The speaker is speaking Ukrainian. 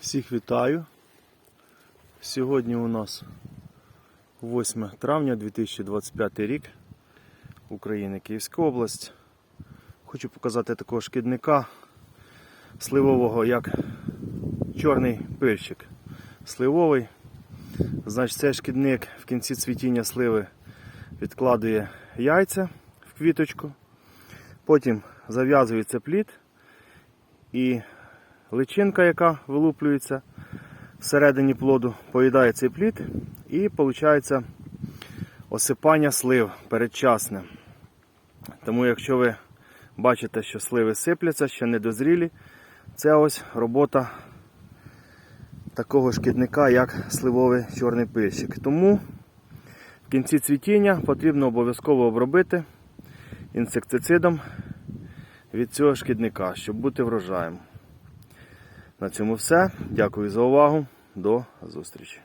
Всіх вітаю. Сьогодні у нас 8 травня 2025 рік. Україна, Київська область. Хочу показати такого шкідника сливового, як чорний пильщик. Сливовий. Значить, цей шкідник в кінці цвітіння сливи відкладує яйця в квіточку. Потім зав'язується плід і личинка, яка вилуплюється всередині плоду, поїдає цей плід і виходить осипання слив передчасне. Тому якщо ви бачите, що сливи сипляться, ще не дозрілі, це ось робота такого шкідника, як сливовий чорний пильщик. Тому в кінці цвітіння потрібно обов'язково обробити інсектицидом від цього шкідника, щоб бути врожаєм. На цьому все. Дякую за увагу. До зустрічі.